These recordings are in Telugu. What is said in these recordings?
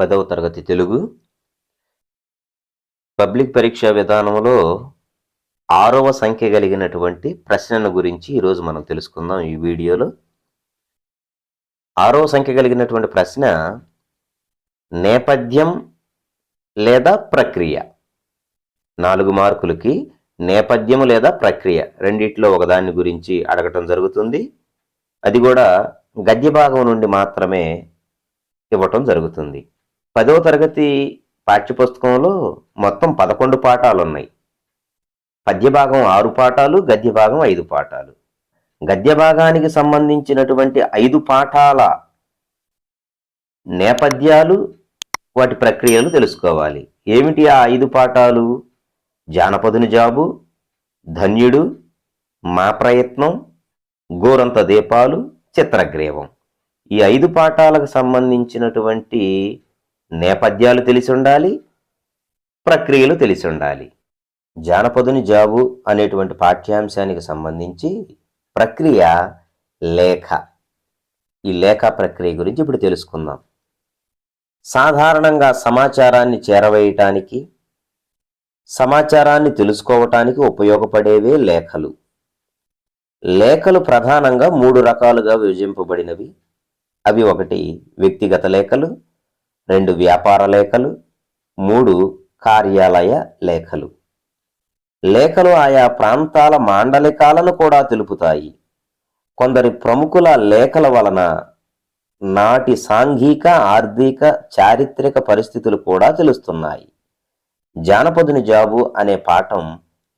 పదవ తరగతి తెలుగు. పబ్లిక్ పరీక్ష విధానంలో ఆరవ సంఖ్య కలిగినటువంటి ప్రశ్నను గురించి ఈరోజు మనం తెలుసుకుందాం ఈ వీడియోలో. ఆరవ సంఖ్య కలిగినటువంటి ప్రశ్న నేపథ్యం లేదా ప్రక్రియ? నాలుగు మార్కులకి నేపథ్యం లేదా ప్రక్రియ రెండిట్లో ఒకదాని గురించి అడగటం జరుగుతుంది. అది కూడా గద్య భాగం నుండి మాత్రమే ఇవ్వటం జరుగుతుంది. పదవ తరగతి పాఠ్యపుస్తకంలో మొత్తం పదకొండు పాఠాలు ఉన్నాయి పద్య భాగం ఆరు పాఠాలు గద్య భాగం ఐదు పాఠాలు. గద్య భాగానికి సంబంధించినటువంటి ఐదు పాఠాల నేపథ్యాలు వాటి ప్రక్రియలు తెలుసుకోవాలి. ఏమిటి ఆ ఐదు పాఠాలు? జానపదుని జాబు ధన్యుడు మా ప్రయత్నం గోరంత దీపాలు చిత్రగ్రీవం. ఈ ఐదు పాఠాలకు సంబంధించినటువంటి నేపథ్యాలు తెలిసి ఉండాలి ప్రక్రియలు తెలిసి ఉండాలి జానపదుని జాబు అనేటువంటి పాఠ్యాంశానికి సంబంధించి ప్రక్రియ లేఖ. ఈ లేఖ ప్రక్రియ గురించి ఇప్పుడు తెలుసుకుందాం. సాధారణంగా సమాచారాన్ని చేరవేయటానికి సమాచారాన్ని తెలుసుకోవటానికి ఉపయోగపడేవే లేఖలు. లేఖలు ప్రధానంగా మూడు రకాలుగా విభజింపబడినవి. అవి ఒకటి వ్యక్తిగత లేఖలు రెండు వ్యాపార లేఖలు మూడు కార్యాలయ లేఖలు. లేఖలు ఆయా ప్రాంతాల మాండలికాలను కూడా తెలుపుతాయి. కొందరి ప్రముఖుల లేఖల వలన నాటి సాంఘిక ఆర్థిక చారిత్రక పరిస్థితులు కూడా తెలుస్తున్నాయి. జానపదుని జాబు అనే పాఠం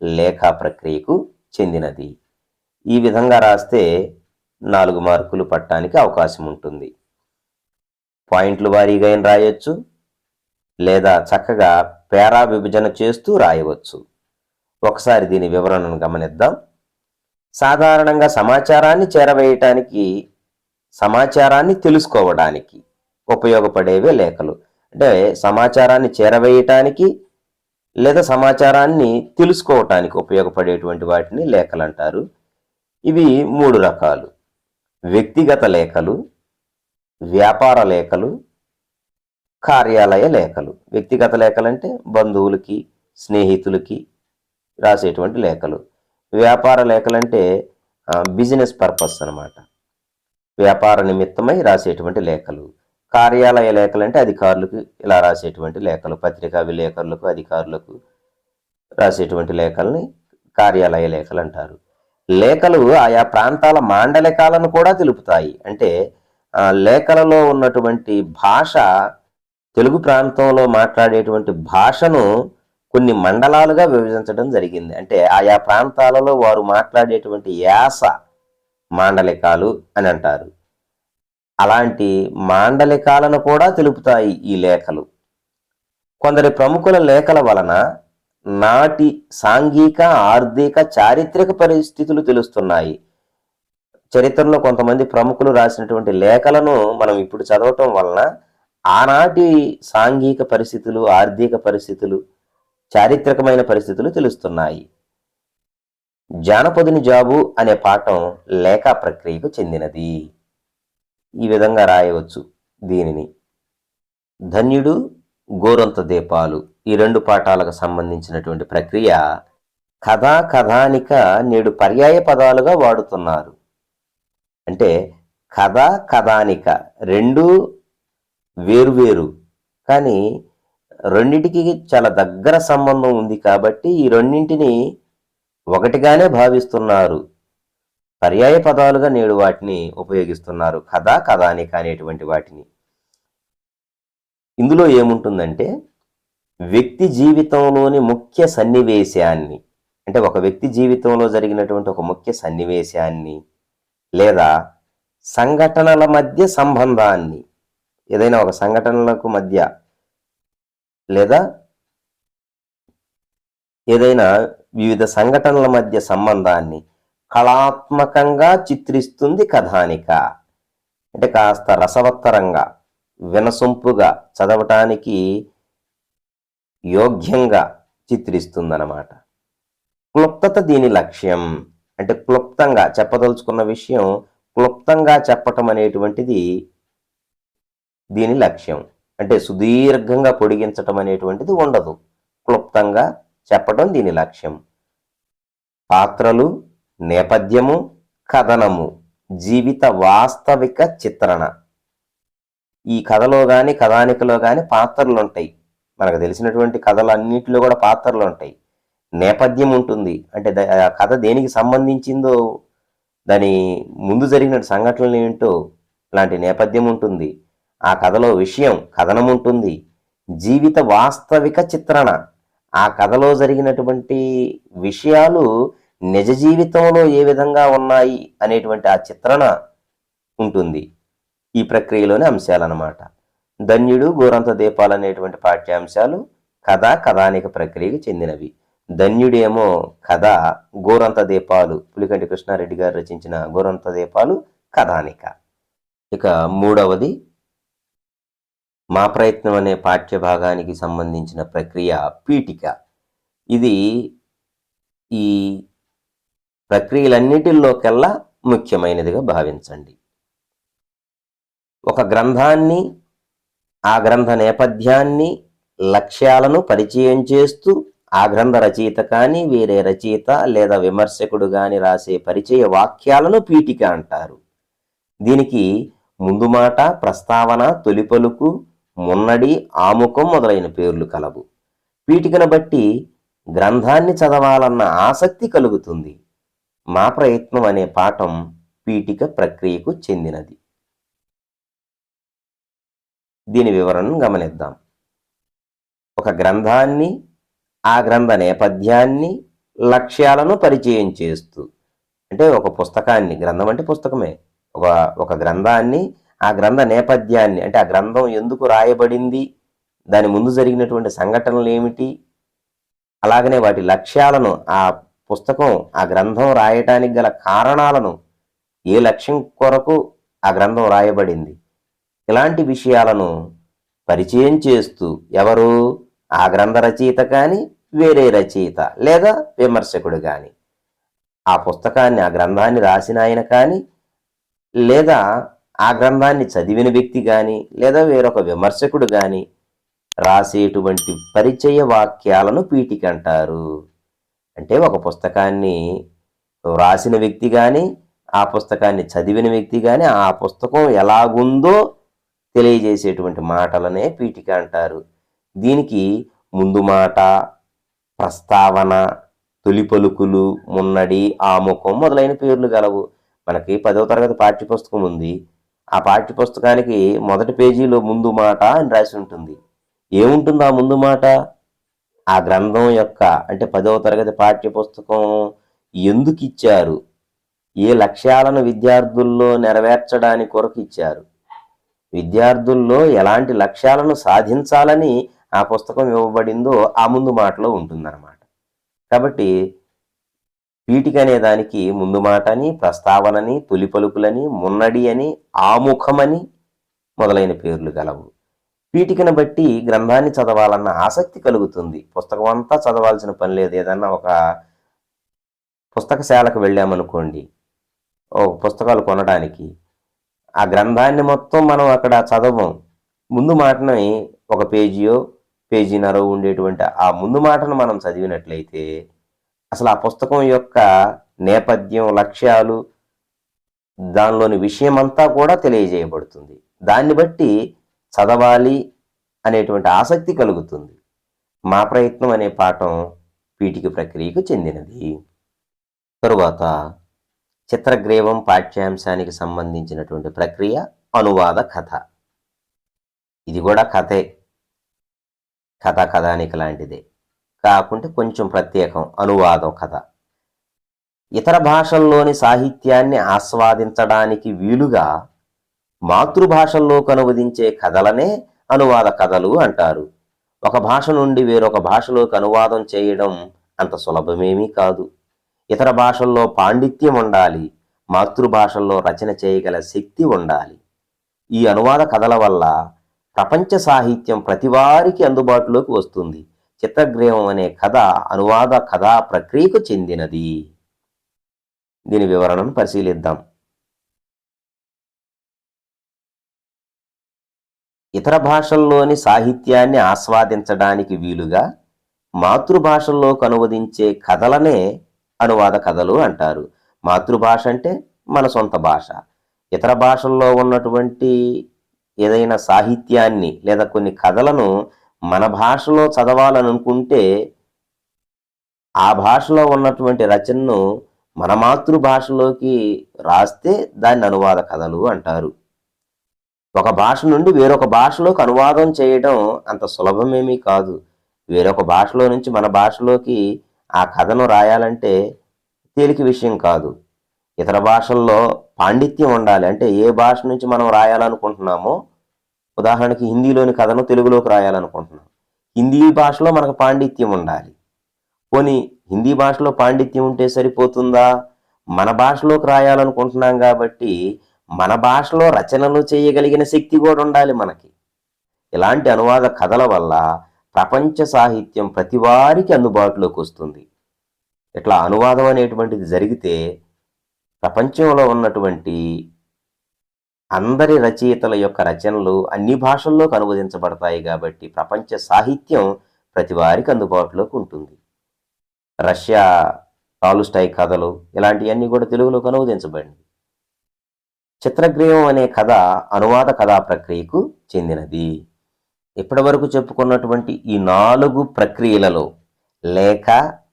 లేఖా ప్రక్రియకు చెందినది. ఈ విధంగా రాస్తే నాలుగు మార్కులు పట్టడానికి అవకాశం ఉంటుంది పాయింట్లు వారీగా అయినా రాయొచ్చు? లేదా చక్కగా పేరా విభజన చేస్తూ రాయవచ్చు. ఒకసారి దీని వివరణను గమనిద్దాం. సాధారణంగా సమాచారాన్ని చేరవేయటానికి సమాచారాన్ని తెలుసుకోవడానికి ఉపయోగపడేవే లేఖలు. అంటే సమాచారాన్ని చేరవేయటానికి లేదా సమాచారాన్ని తెలుసుకోవటానికి ఉపయోగపడేటువంటి వాటిని లేఖలు అంటారు ఇవి మూడు రకాలు. వ్యక్తిగత లేఖలు వ్యాపార లేఖలు కార్యాలయ లేఖలు వ్యక్తిగత లేఖలు అంటే బంధువులకి స్నేహితులకి రాసేటువంటి లేఖలు. వ్యాపార లేఖలు అంటే బిజినెస్ పర్పస్ అన్నమాట. వ్యాపార నిమిత్తమై రాసేటువంటి లేఖలు. కార్యాలయ లేఖలు అంటే అధికారులకు ఇలా రాసేటువంటి లేఖలు పత్రికా విలేకరులకు అధికారులకు రాసేటువంటి లేఖల్ని కార్యాలయ లేఖలు అంటారు లేఖలు ఆయా ప్రాంతాల మాండలికాలను కూడా తెలుపుతాయి. అంటే లేఖలలో ఉన్నటువంటి భాష తెలుగు ప్రాంతంలో మాట్లాడేటువంటి భాషను కొన్ని మండలాలుగా విభజించడం జరిగింది. అంటే ఆయా ప్రాంతాలలో వారు మాట్లాడేటువంటి యాస మాండలికాలు అని అంటారు. అలాంటి మాండలికాలను కూడా తెలుపుతాయి ఈ లేఖలు. కొందరి ప్రముఖుల లేఖల వలన నాటి సాంఘిక ఆర్థిక చారిత్రక పరిస్థితులు తెలుస్తున్నాయి. చరిత్రలో కొంతమంది ప్రముఖులు రాసినటువంటి లేఖలను మనం ఇప్పుడు చదవటం వలన ఆనాటి సాంఘిక పరిస్థితులు ఆర్థిక పరిస్థితులు చారిత్రకమైన పరిస్థితులు తెలుస్తున్నాయి. జానపదుని జాబు అనే పాఠం లేఖ ప్రక్రియకు చెందినది. ఈ విధంగా రాయవచ్చు దీనిని. ధన్యుడు గోరంత దీపాలు ఈ రెండు పాఠాలకు సంబంధించినటువంటి ప్రక్రియ కథా కథానిక నేడు పర్యాయ పదాలుగా వాడుతున్నారు. అంటే కథ కథానిక రెండు వేరువేరు కానీ రెండింటికి చాలా దగ్గర సంబంధం ఉంది కాబట్టి ఈ రెండింటిని ఒకటిగానే భావిస్తున్నారు. పర్యాయ పదాలుగా నేడు వాటిని ఉపయోగిస్తున్నారు. కథ కథానిక అనేటువంటి వాటిని. ఇందులో ఏముంటుందంటే వ్యక్తి జీవితంలోని ముఖ్య సన్నివేశాన్ని అంటే ఒక వ్యక్తి జీవితంలో జరిగినటువంటి ఒక ముఖ్య సన్నివేశాన్ని లేదా సంఘటనల మధ్య సంబంధాన్ని ఏదైనా ఒక సంఘటనలకు మధ్య లేదా ఏదైనా వివిధ సంఘటనల మధ్య సంబంధాన్ని కళాత్మకంగా చిత్రిస్తుంది కథానిక. అంటే కాస్త రసవత్తరంగా వినసొంపుగా చదవటానికి యోగ్యంగా చిత్రిస్తుందన్నమాట. క్లుప్తత దీని లక్ష్యం. అంటే క్లుప్తంగా చెప్పదలుచుకున్న విషయం క్లుప్తంగా చెప్పటం అనేటువంటిది దీని లక్ష్యం. అంటే సుదీర్ఘంగా పొడిగించటం అనేటువంటిది ఉండదు. క్లుప్తంగా చెప్పడం దీని లక్ష్యం. పాత్రలు నేపథ్యము కథనము జీవిత వాస్తవిక చిత్రణ. ఈ కథలో కానీ కథానికలో కానీ పాత్రలు ఉంటాయి మనకు తెలిసినటువంటి కథలు అన్నింటిలో కూడా పాత్రలు ఉంటాయి నేపథ్యం ఉంటుంది. అంటే ఆ కథ దేనికి సంబంధించిందో దాని ముందు జరిగిన సంఘటనలు ఏంటో లాంటి నేపథ్యం ఉంటుంది. ఆ కథలో విషయం కథనం ఉంటుంది. జీవిత వాస్తవిక చిత్రణ. ఆ కథలో జరిగినటువంటి విషయాలు నిజ జీవితంలో ఏ విధంగా ఉన్నాయి అనేటువంటి ఆ చిత్రణ ఉంటుంది. ఈ ప్రక్రియలోని అంశాలన్నమాట. ధన్యుడు గోరంత దీపాలు అనేటువంటి పాఠ్యాంశాలు కథ కథానిక ప్రక్రియకు చెందినవి. ధన్యుడేమో కథ గోరంత దీపాలు. పులికంటి కృష్ణారెడ్డి గారు రచించిన గోరంత దీపాలు కథానిక. ఇక మూడవది మా ప్రయత్నం అనే పాఠ్య భాగానికి సంబంధించిన ప్రక్రియ పీఠిక. ఇది ఈ ప్రక్రియలన్నిటిలోకెల్లా ముఖ్యమైనదిగా భావించండి. ఒక గ్రంథాన్ని ఆ గ్రంథ నేపథ్యాన్ని లక్ష్యాలను పరిచయం చేస్తూ ఆ గ్రంథ రచయిత కానీ వేరే రచయిత లేదా విమర్శకుడు కానీ రాసే పరిచయ వాక్యాలను పీఠిక అంటారు. దీనికి ముందు మాట ప్రస్తావన తొలి పలుకు మున్నడి ఆముఖం మొదలైన పేర్లు కలవు. పీఠికను బట్టి గ్రంథాన్ని చదవాలన్న ఆసక్తి కలుగుతుంది. మా ప్రయత్నం అనే పాఠం పీఠిక ప్రక్రియకు చెందినది. దీని వివరణను గమనిద్దాం. ఒక గ్రంథాన్ని ఆ గ్రంథ నేపథ్యాన్ని లక్ష్యాలను పరిచయం చేస్తూ అంటే ఒక పుస్తకాన్ని గ్రంథం అంటే పుస్తకమే. ఒక ఒక గ్రంథాన్ని ఆ గ్రంథ నేపథ్యాన్ని అంటే ఆ గ్రంథం ఎందుకు రాయబడింది దాని ముందు జరిగినటువంటి సంఘటనలు ఏమిటి అలాగనే వాటి లక్ష్యాలను ఆ పుస్తకం ఆ గ్రంథం రాయటానికి గల కారణాలను ఏ లక్ష్యం కొరకు ఆ గ్రంథం రాయబడింది ఇలాంటి విషయాలను పరిచయం చేస్తూ ఎవరు ఆ గ్రంథ రచయిత కానీ వేరే రచయిత లేదా విమర్శకుడు కానీ. ఆ పుస్తకాన్ని ఆ గ్రంథాన్ని రాసిన ఆయన కానీ లేదా ఆ గ్రంథాన్ని చదివిన వ్యక్తి కానీ లేదా వేరొక విమర్శకుడు కానీ రాసేటువంటి పరిచయ వాక్యాలను పీఠిక అంటారు. అంటే ఒక పుస్తకాన్ని రాసిన వ్యక్తి కానీ ఆ పుస్తకాన్ని చదివిన వ్యక్తి కానీ ఆ పుస్తకం ఎలాగుందో తెలియజేసేటువంటి మాటలనే పీఠిక అంటారు. దీనికి ముందు మాట ప్రస్తావన తొలి పలుకులు మున్నడి ఆముఖం మొదలైన పేర్లు గలవు. మనకి పదవ తరగతి పాఠ్యపుస్తకం ఉంది. ఆ పాఠ్యపుస్తకానికి మొదటి పేజీలో ముందు మాట అని రాసి ఉంటుంది. ఏముంటుంది ఆ ముందు మాట? ఆ గ్రంథం యొక్క అంటే పదవ తరగతి పాఠ్యపుస్తకం ఎందుకు ఇచ్చారు? ఏ లక్ష్యాలను విద్యార్థుల్లో నెరవేర్చడానికి కొరకు ఇచ్చారు? విద్యార్థుల్లో ఎలాంటి లక్ష్యాలను సాధించాలని ఆ పుస్తకం ఇవ్వబడిందో ఆ ముందు మాటలో ఉంటుందన్నమాట. కాబట్టి పీఠిక అనే దానికి ముందు మాటని ప్రస్తావనని తొలి పలుకులని మున్నడి అని ఆముఖమని మొదలైన పేర్లు గలవు. పీఠికను బట్టి గ్రంథాన్ని చదవాలన్న ఆసక్తి కలుగుతుంది. పుస్తకం అంతా చదవాల్సిన పని లేదు. ఏదన్నా ఒక పుస్తకశాలకు వెళ్ళామనుకోండి ఓ పుస్తకాలు కొనడానికి ఆ గ్రంథాన్ని మొత్తం మనం అక్కడ చదవం ముందు మాటని ఒక పేజీయో పేజీన్నర ఉండేటువంటి ఆ ముందు మాటను మనం చదివినట్లయితే అసలు ఆ పుస్తకం యొక్క నేపథ్యం లక్ష్యాలు దానిలోని విషయం అంతా కూడా తెలియజేయబడుతుంది. దాన్ని బట్టి చదవాలి అనేటువంటి ఆసక్తి కలుగుతుంది. మా ప్రయత్నం అనే పాఠం పీటికి ప్రక్రియకు చెందినది. తరువాత చిత్రగ్రీవం పాఠ్యాంశానికి సంబంధించినటువంటి ప్రక్రియ అనువాద కథ. ఇది కూడా కథే. కథ కథానిక లాంటిదే. కాకుంటే కొంచెం ప్రత్యేకం అనువాదం కథ. ఇతర భాషల్లోని సాహిత్యాన్ని ఆస్వాదించడానికి వీలుగా మాతృభాషల్లోకి అనువదించే కథలనే అనువాద కథలు అంటారు. ఒక భాష నుండి వేరొక భాషలోకి అనువాదం చేయడం అంత సులభమేమీ కాదు. ఇతర భాషల్లో పాండిత్యం ఉండాలి మాతృభాషల్లో రచన చేయగల శక్తి ఉండాలి. ఈ అనువాద కథల వల్ల ప్రపంచ సాహిత్యం ప్రతివారికి అందుబాటులోకి వస్తుంది. చిత్రగ్రీవం అనే కథ అనువాద కథా ప్రక్రియకు చెందినది. దీని వివరణను పరిశీలిద్దాం. ఇతర భాషల్లోని సాహిత్యాన్ని ఆస్వాదించడానికి వీలుగా మాతృభాషల్లోకి అనువదించే కథలనే అనువాద కథలు అంటారు. మాతృభాష అంటే మన సొంత భాష. ఇతర భాషల్లో ఉన్నటువంటి ఏదైనా సాహిత్యాన్ని లేదా కొన్ని కథలను మన భాషలో చదవాలనుకుంటే ఆ భాషలో ఉన్నటువంటి రచనను మన మాతృభాషలోకి రాస్తే దాన్ని అనువాద కథలు అంటారు. ఒక భాష నుండి వేరొక భాషలోకి అనువాదం చేయడం అంత సులభమేమీ కాదు. వేరొక భాషలో నుంచి మన భాషలోకి ఆ కథను రాయాలంటే తేలిక విషయం కాదు. ఇతర భాషల్లో పాండిత్యం ఉండాలి. అంటే ఏ భాష నుంచి మనం రాయాలనుకుంటున్నామో ఉదాహరణకి హిందీలోని కథను తెలుగులోకి రాయాలనుకుంటున్నాం. హిందీ భాషలో మనకు పాండిత్యం ఉండాలి. పోనీ హిందీ భాషలో పాండిత్యం ఉంటే సరిపోతుందా? మన భాషలోకి రాయాలనుకుంటున్నాం కాబట్టి మన భాషలో రచనలు చేయగలిగిన శక్తి కూడా ఉండాలి మనకి. ఇలాంటి అనువాద కథల వల్ల ప్రపంచ సాహిత్యం ప్రతి వారికి అందుబాటులోకి వస్తుంది. ఇట్లా అనువాదం అనేటువంటిది జరిగితే ప్రపంచంలో ఉన్నటువంటి అందరి రచయితల యొక్క రచనలు అన్ని భాషల్లోకి అనువదించబడతాయి కాబట్టి ప్రపంచ సాహిత్యం ప్రతి వారికి అందుబాటులోకి ఉంటుంది. రష్యా టాలుస్టాయి కథలు ఇలాంటివన్నీ కూడా తెలుగులోకి అనువదించబడింది చిత్రగ్రీవం అనే కథ అనువాద కథా ప్రక్రియకు చెందినది. ఇప్పటివరకు చెప్పుకున్నటువంటి ఈ నాలుగు ప్రక్రియలలో లేఖ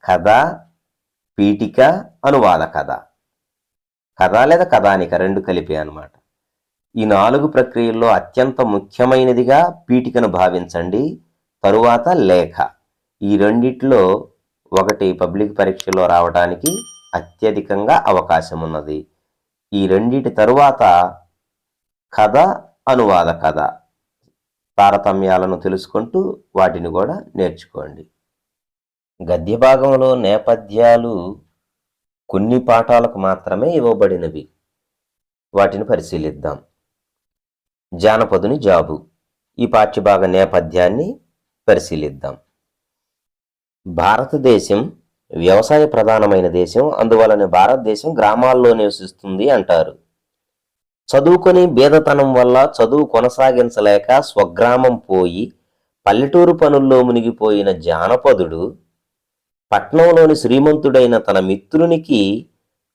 కథ పీఠిక అనువాద కథ. కథ లేదా కథానిక రెండు కలిపి అనమాట ఈ నాలుగు ప్రక్రియల్లో అత్యంత ముఖ్యమైనదిగా పీఠికను భావించండి తరువాత లేఖ. ఈ రెండిట్లో ఒకటి పబ్లిక్ పరీక్షలో రావడానికి అత్యధికంగా అవకాశం ఉన్నది ఈ రెండిటి తరువాత కథ అనువాద కథ తారతమ్యాలను తెలుసుకుంటూ వాటిని కూడా నేర్చుకోండి. గద్య భాగంలో నేపథ్యాలు కొన్ని పాఠాలకు మాత్రమే ఇవ్వబడినవి. వాటిని పరిశీలిద్దాం. జానపదుని జాబు. ఈ పాఠ్యభాగ నేపథ్యాన్ని పరిశీలిద్దాం. భారతదేశం వ్యవసాయ ప్రధానమైన దేశం. అందువలన భారతదేశం గ్రామాల్లో నివసిస్తుంది అంటారు. చదువుకొని బేదతనం వల్ల చదువు కొనసాగించలేక స్వగ్రామం పోయి పల్లెటూరు పనుల్లో మునిగిపోయిన జానపదుడు పట్నంలోని శ్రీమంతుడైన తన మిత్రునికి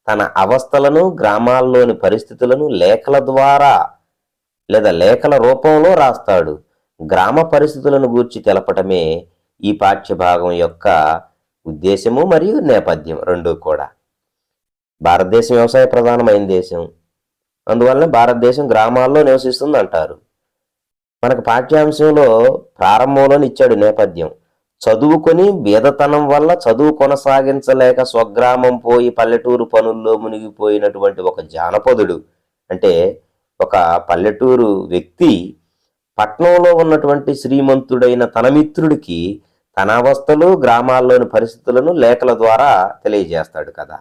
తన అవస్థలను గ్రామాల్లోని పరిస్థితులను లేఖల ద్వారా లేదా లేఖల రూపంలో రాస్తాడు. గ్రామ పరిస్థితులను గూర్చి తెలపటమే ఈ పాఠ్యభాగం యొక్క ఉద్దేశము మరియు నేపథ్యం రెండూ కూడా. భారతదేశం వ్యవసాయ ప్రధానమైన దేశం. అందువలన భారతదేశం గ్రామాల్లో నివసిస్తుంది అంటారు మనకు పాఠ్యాంశంలో ప్రారంభంలోనే ఇచ్చాడు నేపథ్యం. చదువుకొని బీదతనం వల్ల చదువు కొనసాగించలేక స్వగ్రామం పోయి పల్లెటూరు పనుల్లో మునిగిపోయినటువంటి ఒక జానపదుడు. అంటే ఒక పల్లెటూరు వ్యక్తి పట్నంలో ఉన్నటువంటి శ్రీమంతుడైన తన మిత్రుడికి తన అవస్థలు గ్రామాల్లోని పరిస్థితులను లేఖల ద్వారా తెలియజేస్తాడు కదా.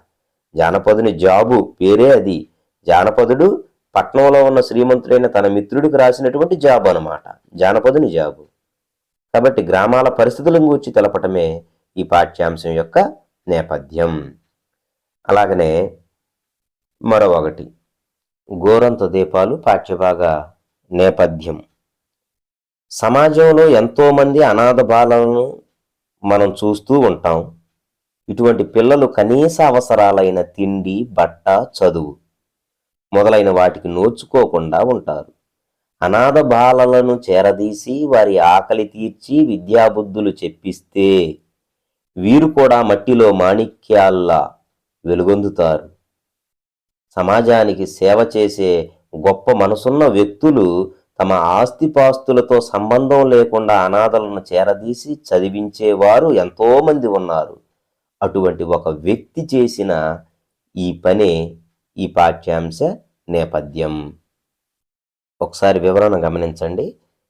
జానపదుని జాబు పేరే అది. జానపదుడు పట్నంలో ఉన్న శ్రీమంతుడైన తన మిత్రుడికి రాసినటువంటి జాబు అన్నమాట. జానపదుని జాబు. కాబట్టి గ్రామాల పరిస్థితులను గూర్చి తెలపటమే ఈ పాఠ్యాంశం యొక్క నేపథ్యం. అలాగనే మరో ఒకటి. గోరంత దీపాలు పాఠ్యభాగ నేపథ్యం. సమాజంలో ఎంతోమంది అనాథ బాలలను మనం చూస్తూ ఉంటాం. ఇటువంటి పిల్లలు కనీస అవసరాలైన తిండి బట్ట చదువు మొదలైన వాటికి నోచుకోకుండా ఉంటారు. అనాథ బాలలను చేరదీసి వారి ఆకలి తీర్చి విద్యాబుద్ధులు చెప్పిస్తే వీరు కూడా మట్టిలో మాణిక్యాల్లా వెలుగొందుతారు. సమాజానికి సేవ చేసే గొప్ప మనసున్న వ్యక్తులు తమ ఆస్తిపాస్తులతో సంబంధం లేకుండా అనాథలను చేరదీసి చదివించేవారు ఎంతోమంది ఉన్నారు. అటువంటి ఒక వ్యక్తి చేసిన ఈ పనే ఈ పాఠ్యాంశ నేపథ్యం. ఒకసారి వివరణ గమనించండి.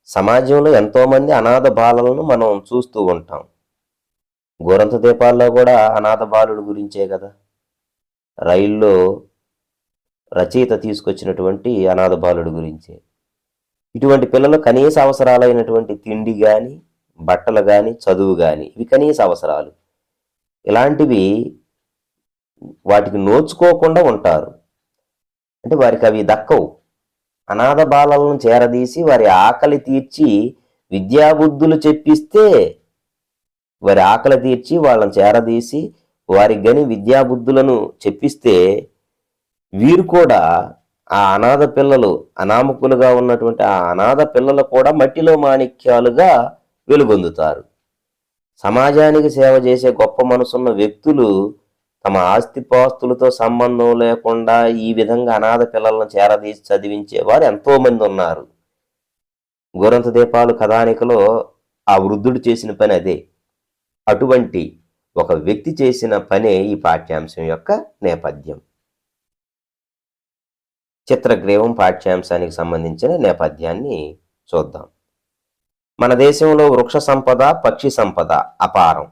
సమాజంలో ఎంతోమంది అనాథ బాలలను మనం చూస్తూ ఉంటాం. గోరంత దీపాల్లో కూడా అనాథ బాలుడు గురించే కదా. రైల్లో రచయిత తీసుకొచ్చినటువంటి అనాథ బాలుడు గురించే. ఇటువంటి పిల్లలు కనీస అవసరాలైనటువంటి తిండి కానీ బట్టలు కానీ చదువు కానీ ఇవి కనీస అవసరాలు. ఇలాంటివి వాటికి నోచుకోకుండా ఉంటారు. అంటే వారికి అవి దక్కవు. అనాథ బాలలను చేరదీసి వారి ఆకలి తీర్చి విద్యాబుద్ధులు చెప్పిస్తే వారి ఆకలి తీర్చి వాళ్ళని చేరదీసి వారికి గని విద్యాబుద్ధులను చెప్పిస్తే వీరు కూడా ఆ అనాథ పిల్లలు అనామకులుగా ఉన్నటువంటి ఆ అనాథ పిల్లలు కూడా మట్టిలో మాణిక్యాలుగా వెలుగొందుతారు. సమాజానికి సేవ చేసే గొప్ప మనసున్న వ్యక్తులు తమ ఆస్తిపాస్తులతో సంబంధం లేకుండా ఈ విధంగా అనాథ పిల్లలను చేరదీసి చదివించేవారు ఎంతో మంది ఉన్నారు. గోరంత దీపాలు కథానికలో ఆ వృద్ధుడు చేసిన పని అదే. అటువంటి ఒక వ్యక్తి చేసిన పనే ఈ పాఠ్యాంశం యొక్క నేపథ్యం. చిత్రగ్రీవం పాఠ్యాంశానికి సంబంధించిన నేపథ్యాన్ని చూద్దాం. మన దేశంలో వృక్ష సంపద పక్షి సంపద అపారం.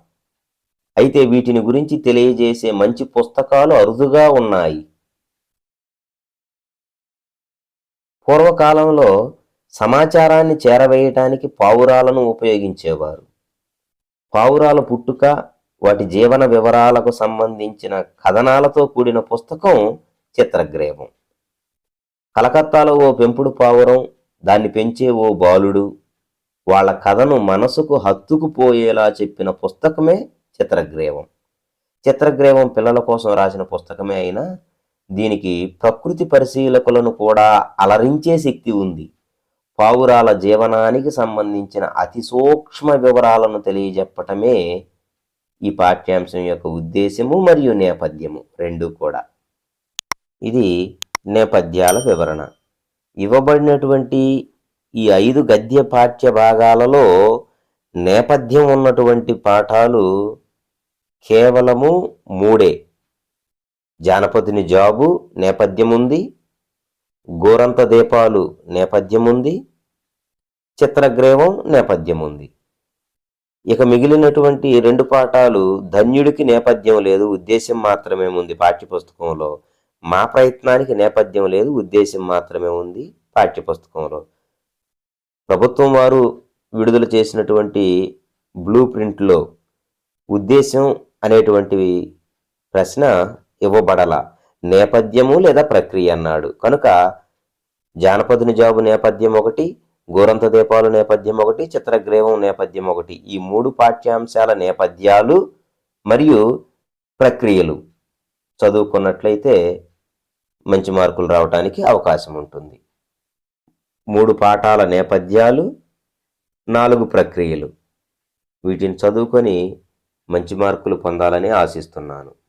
అయితే వీటిని గురించి తెలియజేసే మంచి పుస్తకాలు అరుదుగా ఉన్నాయి. పూర్వకాలంలో సమాచారాన్ని చేరవేయటానికి పావురాలను ఉపయోగించేవారు. పావురాల పుట్టుక వాటి జీవన వివరాలకు సంబంధించిన కథనాలతో కూడిన పుస్తకం చిత్రగ్రీవం. కలకత్తాలో ఓ పెంపుడు పావురం దాన్ని పెంచే ఓ బాలుడు వాళ్ళ కథను మనసుకు హత్తుకుపోయేలా చెప్పిన పుస్తకమే చిత్రగ్రీవం. చిత్రగ్రీవం పిల్లల కోసం రాసిన పుస్తకమే అయినా దీనికి ప్రకృతి పరిశీలకులను కూడా అలరించే శక్తి ఉంది. పావురాల జీవనానికి సంబంధించిన అతి సూక్ష్మ వివరాలను తెలియజెప్పటమే ఈ పాఠ్యాంశం యొక్క ఉద్దేశము మరియు నేపథ్యము రెండు కూడా. ఇది నేపథ్యాల వివరణ. ఇవ్వబడినటువంటి ఈ ఐదు గద్య పాఠ్య భాగాలలో నేపథ్యం ఉన్నటువంటి పాఠాలు కేవలము మూడే. జానపదుని జాబు నేపథ్యం ఉంది గోరంత దీపాలు నేపథ్యం ఉంది చిత్రగ్రీవం నేపథ్యం ఉంది ఇక మిగిలినటువంటి రెండు పాఠాలు ధన్యుడికి నేపథ్యం లేదు ఉద్దేశం మాత్రమే ఉంది పాఠ్యపుస్తకంలో. మా ప్రయత్నానికి నేపథ్యం లేదు ఉద్దేశం మాత్రమే ఉంది పాఠ్యపుస్తకంలో. ప్రభుత్వం వారు విడుదల చేసినటువంటి బ్లూ ప్రింట్లో ఉద్దేశం అనేటువంటివి ప్రశ్న ఇవ్వబడల. నేపథ్యము లేదా ప్రక్రియ అన్నాడు. కనుక జానపదుని జాబు నేపథ్యం ఒకటి గోరంత దీపాలు నేపథ్యం ఒకటి చిత్రగ్రీవం నేపథ్యం ఒకటి. ఈ మూడు పాఠ్యాంశాల నేపథ్యాలు మరియు ప్రక్రియలు చదువుకున్నట్లయితే మంచి మార్కులు రావడానికి అవకాశం ఉంటుంది. మూడు పాఠాల నేపథ్యాలు నాలుగు ప్రక్రియలు. వీటిని చదువుకొని మంచి మార్కులు పొందాలని ఆశిస్తున్నాను.